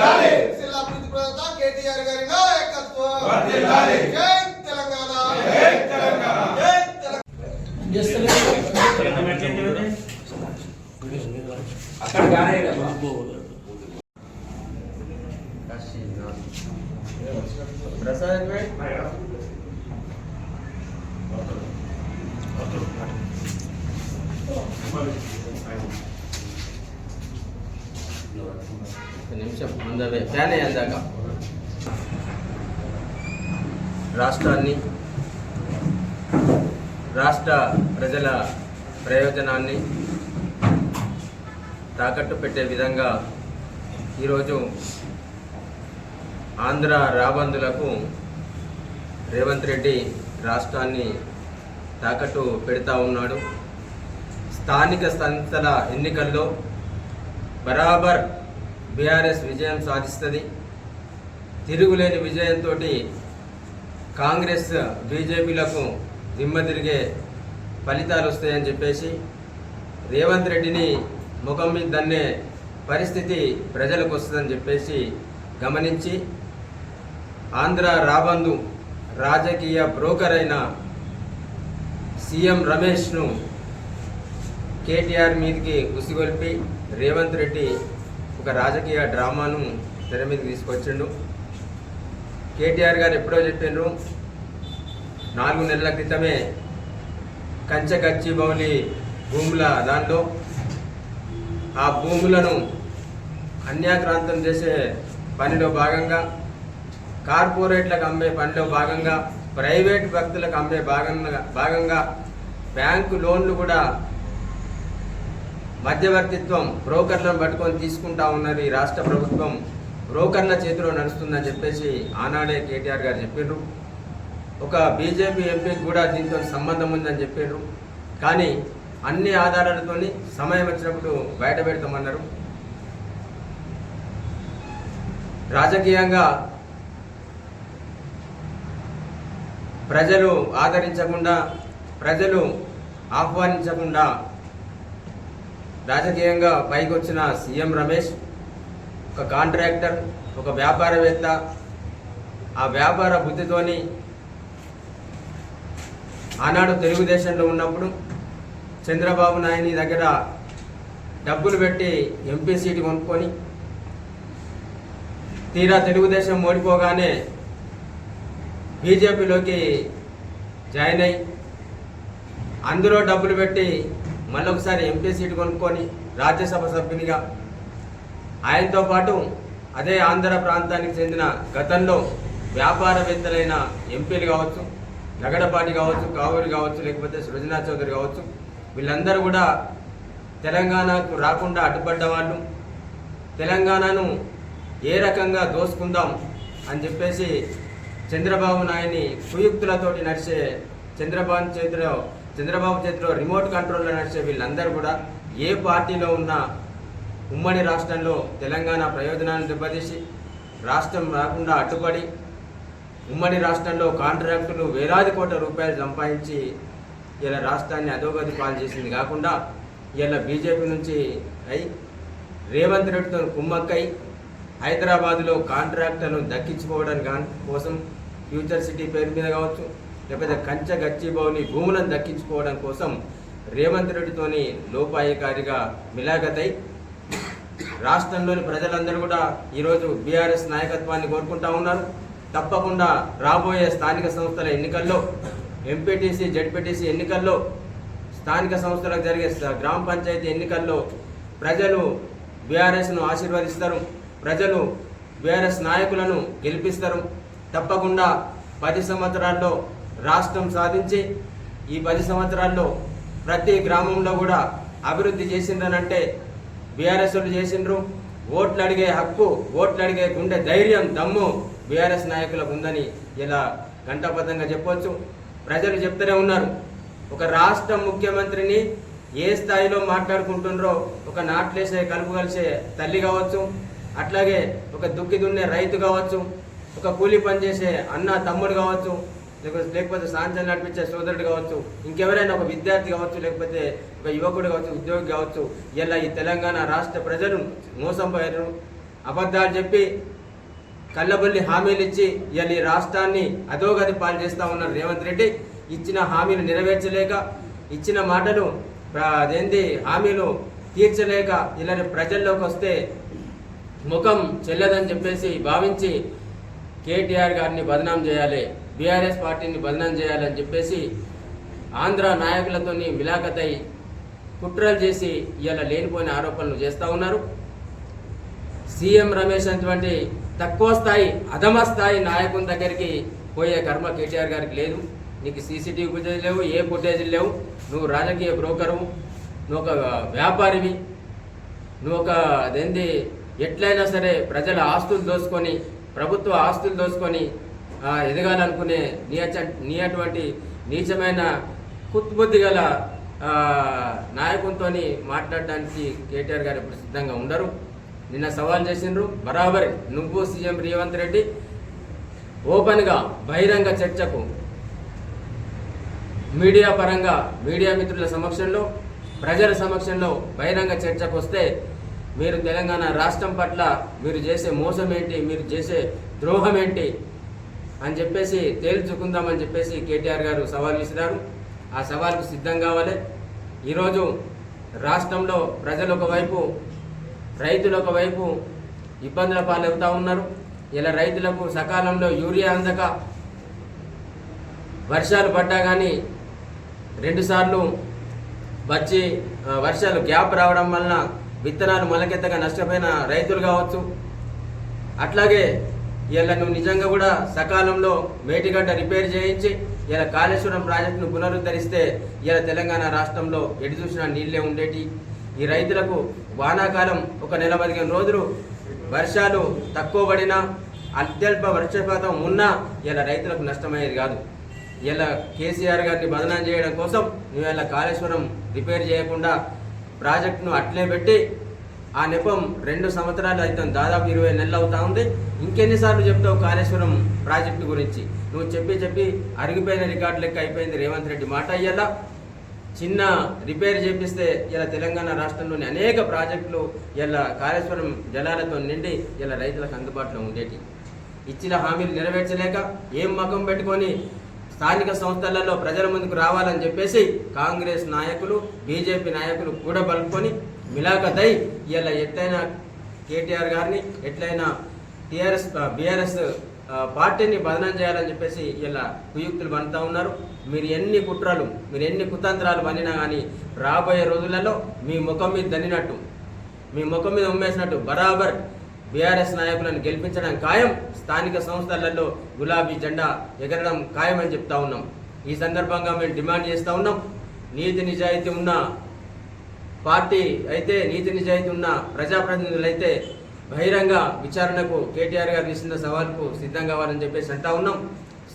వర్ధిల్లాలి. సిరిసిల్ల అభివృద్ధి ప్రదాత కేటీఆర్ గారి నాయకత్వం వర్ధిల్లాలి. జై తెలంగాణ జై తెలంగాణ. జై తెలంగాణ అక్కడ గానే నిమిషం ఫ్యాన్ అందాక. రాష్ట్రాన్ని రాష్ట్ర ప్రజల ప్రయోజనాన్ని తాకట్టు పెట్టే విధంగా ఈరోజు ఆంధ్ర రాబందులకు రేవంత్ రెడ్డి రాష్ట్రాన్ని తాకట్టు పెడతా ఉన్నాడు. స్థానిక సంస్థల ఎన్నికల్లో బరాబర్ బీఆర్ఎస్ విజయం సాధిస్తుంది. తిరుగులేని విజయంతో కాంగ్రెస్ బీజేపీలకు దిమ్మ తిరిగే ఫలితాలు వస్తాయని చెప్పేసి రేవంత్ రెడ్డిని ముఖం మీద దన్నే పరిస్థితి ప్రజలకు వస్తుందని చెప్పేసి గమనించి ఆంధ్ర రాబందు రాజకీయ బ్రోకర్ అయిన సీఎం రమేష్ను కేటీఆర్ మీదకి ఉసిగొల్పి రేవంత్ రెడ్డి ఒక రాజకీయ డ్రామాను తెర మీదకి తీసుకొచ్చిండు. కేటీఆర్ గారు ఎప్పుడో చెప్పిండ్రు నాలుగు నెలల క్రితమే కంచె గచ్చిబౌలి భూముల దాంట్లో. ఆ భూములను అన్యాక్రాంతం చేసే పనిలో భాగంగా కార్పొరేట్లకు అమ్మే పనిలో భాగంగా ప్రైవేట్ వ్యక్తులకు అమ్మే భాగంగా భాగంగా బ్యాంకు లోన్లు కూడా మధ్యవర్తిత్వం బ్రోకర్లను పట్టుకొని తీసుకుంటా ఉన్నది ఈ రాష్ట్ర ప్రభుత్వం. బ్రోకర్ల చేతిలో నడుస్తుందని చెప్పేసి ఆనాడే కేటీఆర్ గారు చెప్పారు ఒక బీజేపీ ఎంపీకి కూడా దీంతో సంబంధం ఉందని చెప్పారు కానీ అన్ని ఆధారాలతోని సమయం వచ్చినప్పుడు బయట పెడతామన్నారు. రాజకీయంగా ప్రజలు ఆదరించకుండా ప్రజలు ఆహ్వానించకుండా రాజకీయంగా పైకి వచ్చిన సీఎం రమేష్ ఒక కాంట్రాక్టర్ ఒక వ్యాపారవేత్త ఆ వ్యాపార బుద్ధితోని ఆనాడు తెలుగుదేశంలో ఉన్నప్పుడు చంద్రబాబు నాయుని దగ్గర డబ్బులు పెట్టి ఎంపీ సీటు కొనుక్కొని తీరా తెలుగుదేశం ఓడిపోగానే బీజేపీలోకి జాయిన్ అయ్యి అందులో డబ్బులు పెట్టి మళ్ళొకసారి ఎంపీ సీటు కొనుక్కొని రాజ్యసభ సభ్యునిగా. ఆయనతో పాటు అదే ఆంధ్ర ప్రాంతానికి చెందిన గతంలో వ్యాపారవేత్తలైన ఎంపీలు కావచ్చు నగడపాటి కావచ్చు కావూరి కావచ్చు లేకపోతే సృజనా చౌదరి కావచ్చు వీళ్ళందరూ కూడా తెలంగాణకు రాకుండా అడ్డుపడ్డ వాళ్ళు. తెలంగాణను ఏ రకంగా దోసుకుందాం అని చెప్పేసి చంద్రబాబు నాయుని కుయుక్తులతోటి నడిచే చంద్రబాబు చేతిలో చంద్రబాబు చేతిలో రిమోట్ కంట్రోల్లో నడిచే వీళ్ళందరూ కూడా ఏ పార్టీలో ఉన్నా ఉమ్మడి రాష్ట్రంలో తెలంగాణ ప్రయోజనాలను దెబ్బతీసి రాష్ట్రం రాకుండా అడ్డుపడి ఉమ్మడి రాష్ట్రంలో కాంట్రాక్టులు వేలాది కోట్ల రూపాయలు సంపాదించి ఇలా రాష్ట్రాన్ని అధోగతి పాలు చేసింది కాకుండా ఇలా బీజేపీ నుంచి అయి రేవంత్ రెడ్డితో కుమ్మక్కై హైదరాబాదులో కాంట్రాక్టర్ను దక్కించుకోవడానికి కోసం ఫ్యూచర్ సిటీ పేరు మీద కావచ్చు లేకపోతే కంచె గచ్చిబౌని భూములను దక్కించుకోవడం కోసం రేవంత్ రెడ్డితోని లోపాయకారిగా మిలాగతై రాష్ట్రంలోని ప్రజలందరూ కూడా ఈరోజు బీఆర్ఎస్ నాయకత్వాన్ని కోరుకుంటా ఉన్నారు. తప్పకుండా రాబోయే స్థానిక సంస్థల ఎన్నికల్లో ఎంపీటీసీ జడ్పీటీసీ ఎన్నికల్లో స్థానిక సంస్థలకు జరిగే గ్రామ పంచాయతీ ఎన్నికల్లో ప్రజలు బీఆర్ఎస్ను ఆశీర్వదిస్తారు. ప్రజలు బీఆర్ఎస్ నాయకులను గెలిపిస్తారు. తప్పకుండా పది సంవత్సరాల్లో రాష్ట్రం సాధించి ఈ పది సంవత్సరాల్లో ప్రతి గ్రామంలో కూడా అభివృద్ధి చేసిందనంటే బీఆర్ఎస్లు వాళ్ళు చేసిండ్రు. ఓట్లు అడిగే హక్కు ఓట్లు అడిగే గుండె ధైర్యం దమ్ము బీఆర్ఎస్ నాయకులకు ఉందని ఇలా ఘంటాబద్ధంగా చెప్పవచ్చు ప్రజలు చెప్తూనే ఉన్నారు. ఒక రాష్ట్ర ముఖ్యమంత్రిని ఏ స్థాయిలో మాట్లాడుకుంటుండ్రో ఒక నాట్లేసే కలుపు కలిసే తల్లి కావచ్చు అట్లాగే ఒక దుక్కి దున్నే రైతు కావచ్చు ఒక కూలి పని చేసే అన్న తమ్ముడు కావచ్చు లేకపోతే లేకపోతే సాంచలు నడిపించే సోదరుడు కావచ్చు ఇంకెవరైనా ఒక విద్యార్థి కావచ్చు లేకపోతే ఒక యువకుడు కావచ్చు ఉద్యోగి కావచ్చు ఇలా ఈ తెలంగాణ రాష్ట్ర ప్రజలు మోసం పోయారు అబద్ధాలు చెప్పి కళ్ళబొల్లి హామీలు ఇచ్చి ఇవాళ ఈ రాష్ట్రాన్ని అధోగతి పాలు చేస్తా ఉన్నారు రేవంత్ రెడ్డి. ఇచ్చిన హామీలు నెరవేర్చలేక ఇచ్చిన మాటలు అదేంది అదేంటి హామీలు తీర్చలేక ఇలా ప్రజల్లోకి వస్తే ముఖం చెల్లదని చెప్పేసి భావించి కేటీఆర్ గారిని బదనాం చేయాలి. బీఆర్ఎస్ పార్టీని బదనం చేయాలని చెప్పేసి ఆంధ్ర నాయకులతోని మిలాఖతై కుట్రలు చేసి ఇలా లేనిపోయిన ఆరోపణలు చేస్తూ ఉన్నారు. సీఎం రమేష్ అటువంటి తక్కువ స్థాయి అధమ స్థాయి నాయకుని దగ్గరికి పోయే కర్మ కేటీఆర్ గారికి లేదు. నీకు సీసీటీవీ ఫుటేజ్ లేవు ఏ ఫుటేజీలు లేవు. నువ్వు రాజకీయ బ్రోకరు నువ్వు ఒక వ్యాపారివి. నువ్వు ఒక అదేంది ఎట్లయినా సరే ప్రజల ఆస్తులు దోసుకొని ప్రభుత్వ ఆస్తులు దోసుకొని ఎదగాలనుకునే నీచ అచ- నీ అటువంటి నీచమైన కుత్బుద్ధి గల ఆ, మాట్లాడడానికి కేటీఆర్ గారు ఇప్పుడు సిద్ధంగా ఉండరు. నిన్న సవాల్ చేసిండ్రు బరాబరి నువ్వు సీఎం రేవంత్ రెడ్డి ఓపెన్గా బహిరంగ చర్చకు మీడియా పరంగా మీడియా మిత్రుల సమక్షంలో ప్రజల సమక్షంలో బహిరంగ చర్చకు వస్తే మీరు తెలంగాణ రాష్ట్రం పట్ల మీరు చేసే మోసం ఏంటి మీరు చేసే ద్రోహం ఏంటి అని చెప్పేసి తేల్చుకుందామని చెప్పేసి కేటీఆర్ గారు సవాల్ విసిరారు. ఆ సవాల్కు సిద్ధం కావాలి. ఈరోజు రాష్ట్రంలో ప్రజలు ఒకవైపు రైతులు ఒకవైపు ఇబ్బందుల పాలవుతూ ఉన్నారు. ఇలా రైతులకు సకాలంలో యూరియా అందక వర్షాలు పడ్డా కానీ రెండుసార్లు వచ్చి వర్షాలు గ్యాప్ రావడం వలన విత్తనాలు మొలకెత్తగా నష్టపోయిన రైతులు కావచ్చు. అట్లాగే ఇలా నువ్వు నిజంగా కూడా సకాలంలో మేటిగడ్డ రిపేర్ చేయించి ఇలా కాళేశ్వరం ప్రాజెక్టును పునరుద్ధరిస్తే ఇలా తెలంగాణ రాష్ట్రంలో ఎటు చూసినా నీళ్ళే ఉండేటి. ఈ రైతులకు వానాకాలం ఒక నెల పదిహేను రోజులు వర్షాలు తక్కువ పడినా అత్యల్ప వర్షపాతం ఉన్నా ఇలా రైతులకు నష్టమయ్యేది కాదు. ఇలా కేసీఆర్ గారిని బదనాం చేయడం కోసం నువ్వు ఇలా కాళేశ్వరం రిపేర్ చేయకుండా ప్రాజెక్టును అట్లే పెట్టి ఆ నెపం రెండు సంవత్సరాలు అవుతుంది దాదాపు ఇరవై నెలలు అవుతా ఉంది. ఇంకెన్నిసార్లు చెప్తావు కాళేశ్వరం ప్రాజెక్టు గురించి? నువ్వు చెప్పి చెప్పి అరిగిపోయిన రికార్డు లెక్క అయిపోయింది రేవంత్ రెడ్డి మాట. అయ్యేలా చిన్న రిపేర్ చేపిస్తే ఇలా తెలంగాణ రాష్ట్రంలోని అనేక ప్రాజెక్టులు ఇలా కాళేశ్వరం జలాలతో నిండి ఇలా రైతులకు అందుబాటులో ఉండేటి. ఇచ్చిన హామీలు నెరవేర్చలేక ఏం మకం పెట్టుకొని స్థానిక సంస్థలలో ప్రజల ముందుకు రావాలని చెప్పేసి కాంగ్రెస్ నాయకులు బీజేపీ నాయకులు కూడా బలుపుకొని మిలాఖతై ఇలా ఎట్లయిన కేటీఆర్ గారిని ఎట్లయినా టీఆర్ఎస్ బీఆర్ఎస్ పార్టీని బదనం చేయాలని చెప్పేసి ఇలా కుయుక్తులు పనుతూ ఉన్నారు. మీరు ఎన్ని కుట్రలు మీరు ఎన్ని కుతంత్రాలు పనినా కానీ రాబోయే రోజులలో మీ ముఖం మీద దన్నినట్టు మీ ముఖం మీద ఉమ్మేసినట్టు బరాబర్ బీఆర్ఎస్ నాయకులను గెలిపించడం ఖాయం. స్థానిక సంస్థలలో గులాబీ జెండా ఎగరడం ఖాయం అని చెప్తా ఉన్నాం. ఈ సందర్భంగా మేము డిమాండ్ చేస్తూ ఉన్నాం. నీతి నిజాయితీ ఉన్న పార్టీ అయితే నీతి నిజాయితీ ఉన్న ప్రజాప్రతినిధులైతే బహిరంగ విచారణకు కేటీఆర్ గారు ఇస్తున్న సవాల్కు సిద్ధం కావాలని చెప్పేసి అంటా ఉన్నాం.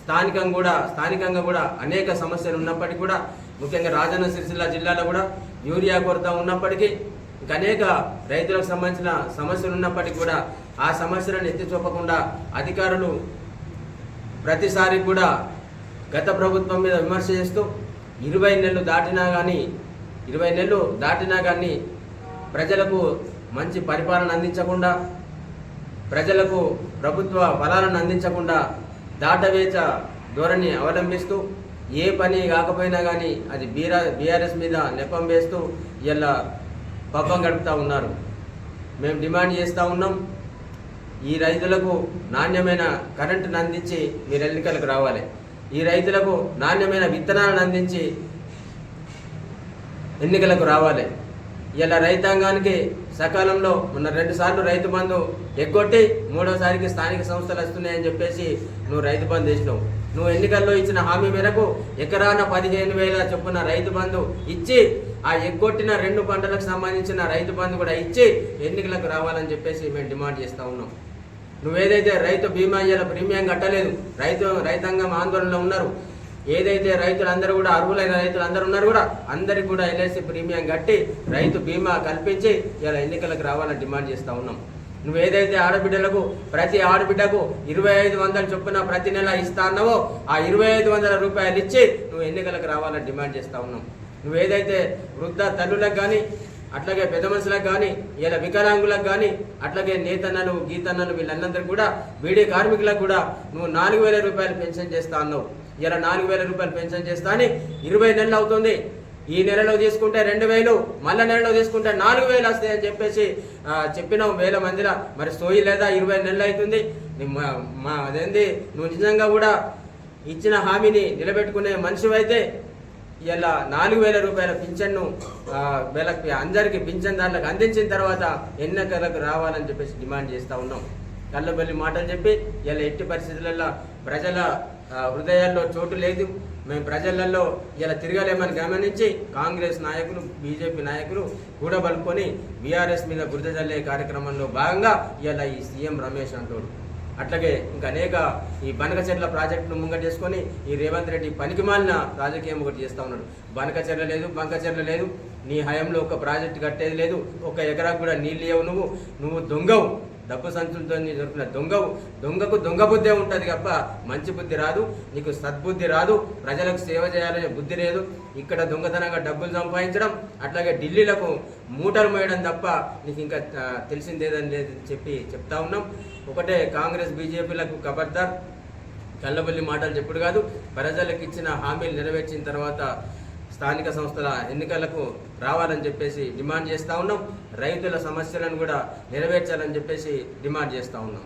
స్థానికంగా కూడా స్థానికంగా కూడా అనేక సమస్యలు ఉన్నప్పటికీ కూడా ముఖ్యంగా రాజన్న సిరిసిల్ల జిల్లాలో కూడా యూరియా కొరత ఉన్నప్పటికీ ఇంకా అనేక రైతులకు సంబంధించిన సమస్యలు ఉన్నప్పటికీ కూడా ఆ సమస్యలను ఎత్తి చూపకుండా అధికారులు ప్రతిసారి కూడా గత ప్రభుత్వం మీద విమర్శ చేస్తూ ఇరవై నెలలు దాటినా కానీ ఇరవై నెలలు దాటినా కానీ ప్రజలకు మంచి పరిపాలన అందించకుండా ప్రజలకు ప్రభుత్వ ఫలాలను అందించకుండా దాటవేచ ధోరణి అవలంబిస్తూ ఏ పని కాకపోయినా కానీ అది బీరా బీఆర్ఎస్ మీద నెపం వేస్తూ ఇలా పబ్బం గడుపుతూ ఉన్నారు. మేము డిమాండ్ చేస్తూ ఉన్నాం ఈ రైతులకు నాణ్యమైన కరెంటును అందించి మీరు ఎన్నికలకు రావాలి. ఈ రైతులకు నాణ్యమైన విత్తనాలను అందించి ఎన్నికలకు రావాలి. ఇలా రైతాంగానికి సకాలంలో మొన్న రెండు సార్లు రైతు బంధు ఎగ్గొట్టి మూడోసారికి స్థానిక సంస్థలు వస్తున్నాయని చెప్పేసి నువ్వు రైతు బంధు ఇచ్చినావు నువ్వు ఎన్నికల్లో ఇచ్చిన హామీ మేరకు ఎకరాన పదిహేను వేల చొప్పున రైతు బంధు ఇచ్చి ఆ ఎగ్గొట్టిన రెండు పంటలకు సంబంధించిన రైతు బంధు కూడా ఇచ్చి ఎన్నికలకు రావాలని చెప్పేసి మేము డిమాండ్ చేస్తూ ఉన్నాం. నువ్వేదైతే రైతు బీమా ఇయ్యాల ప్రీమియం కట్టలేదు రైతు రైతాంగం ఆందోళనలో ఉన్నారు ఏదైతే రైతులందరూ కూడా అర్హులైన రైతులందరూ ఉన్నారు కూడా అందరికి కూడా ఎల్ఐసి ప్రీమియం కట్టి రైతు బీమా కల్పించి ఇలా ఎన్నికలకు రావాలని డిమాండ్ చేస్తూ ఉన్నాం. నువ్వు ఏదైతే ఆడబిడ్డలకు ప్రతి ఆడబిడ్డకు ఇరవై ఐదు వందల చొప్పున ప్రతి నెల ఇస్తా అన్నావో ఆ ఇరవై ఐదు వందల రూపాయలు ఇచ్చి నువ్వు ఎన్నికలకు రావాలని డిమాండ్ చేస్తూ ఉన్నాం. నువ్వు ఏదైతే వృద్ధ తల్లులకు కానీ అట్లాగే పెద్ద మనుషులకు కానీ ఇలా వికలాంగులకు కానీ అట్లాగే నేతన్నలు గీతన్నలు వీళ్ళందరూ కూడా బీడీ కార్మికులకు కూడా నువ్వు నాలుగు వేల రూపాయలు పెన్షన్ చేస్తా అన్నావు. ఇలా నాలుగు వేల రూపాయలు పెన్షన్ చేస్తా అని ఇరవై నెలలు అవుతుంది. ఈ నెలలో తీసుకుంటే రెండు వేలు మళ్ళీ నెలలో తీసుకుంటే నాలుగు వేలు వస్తాయని చెప్పేసి చెప్పినావు వేల మందిలో. మరి సోయి లేదా ఇరవై నెలలు అవుతుంది. మా- మా అదేంది? నువ్వు నిజంగా కూడా ఇచ్చిన హామీని నిలబెట్టుకునే మనిషివైతే ఇలా నాలుగు వేల రూపాయల పింఛన్ను వీళ్ళకి అందరికీ పింఛన్ దాంట్లోకి అందించిన తర్వాత ఎన్నికలకు రావాలని చెప్పేసి డిమాండ్ చేస్తూ ఉన్నాం. కళ్ళబల్లి మాటలు చెప్పి ఇలా ఎట్టి పరిస్థితులలో ప్రజల హృదయాల్లో చోటు లేదు. మేము ప్రజలలో ఇలా తిరగలేమని గమనించి కాంగ్రెస్ నాయకులు బీజేపీ నాయకులు కూడబలుకొని బీఆర్ఎస్ మీద బురద చల్లే కార్యక్రమంలో భాగంగా ఇలా ఈ సీఎం రమేష్ అంటాడు అట్లాగే ఇంకా అనేక ఈ బనకచెర్ల ప్రాజెక్టును ముంగటేసుకొని ఈ రేవంత్ రెడ్డి పనికిమాలిన రాజకీయం ఒకటి చేస్తా ఉన్నాడు. బనకచెర్ల లేదు బంకచెర్ల లేదు నీ హయాంలో ఒక ప్రాజెక్టు కట్టేది లేదు ఒక ఎకరాకు కూడా నీళ్ళు ఇవ్వవు నువ్వు నువ్వు దొంగవు. డబ్బు సంచులతో నీ దొరికిన దొంగ దొంగకు దొంగ బుద్ధే ఉంటుంది తప్ప మంచి బుద్ధి రాదు నీకు సద్బుద్ధి రాదు ప్రజలకు సేవ చేయాలనే బుద్ధి లేదు. ఇక్కడ దొంగతనంగా డబ్బులు సంపాదించడం అట్లాగే ఢిల్లీలకు మూటలు మోయడం తప్ప నీకు ఇంకా తెలిసిందేదని లేదని చెప్పి చెప్తా ఉన్నాం. ఒకటే కాంగ్రెస్ బీజేపీలకు ఖబర్దార్ కళ్ళబల్లి మాటలు చెప్పుడు కాదు ప్రజలకు ఇచ్చిన హామీలు నెరవేర్చిన తర్వాత స్థానిక సంస్థల ఎన్నికలకు రావాలని చెప్పేసి డిమాండ్ చేస్తూ ఉన్నాం. రైతుల సమస్యలను కూడా నెరవేర్చాలని చెప్పేసి డిమాండ్ చేస్తూ ఉన్నాం.